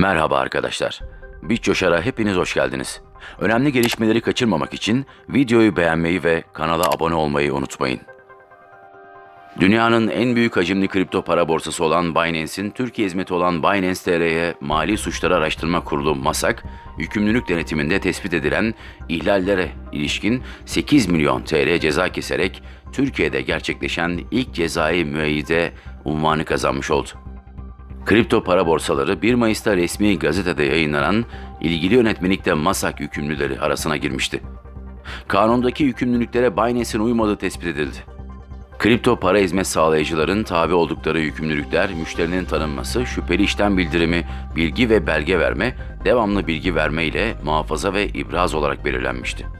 Merhaba arkadaşlar. BitCoşar'a hepiniz hoş geldiniz. Önemli gelişmeleri kaçırmamak için videoyu beğenmeyi ve kanala abone olmayı unutmayın. Dünyanın en büyük hacimli kripto para borsası olan Binance'in Türkiye hizmeti olan Binance TR'ye Mali Suçları Araştırma Kurulu MASAK, yükümlülük denetiminde tespit edilen ihlallere ilişkin 8 milyon TL ceza keserek Türkiye'de gerçekleşen ilk cezai müeyyide unvanı kazanmış oldu. Kripto para borsaları 1 Mayıs'ta resmi gazetede yayınlanan ilgili yönetmelikte MASAK yükümlüleri arasına girmişti. Kanundaki yükümlülüklere Binance'in uymadığı tespit edildi. Kripto para hizmet sağlayıcıların tabi oldukları yükümlülükler, müşterinin tanınması, şüpheli işlem bildirimi, bilgi ve belge verme, devamlı bilgi verme ile muhafaza ve ibraz olarak belirlenmişti.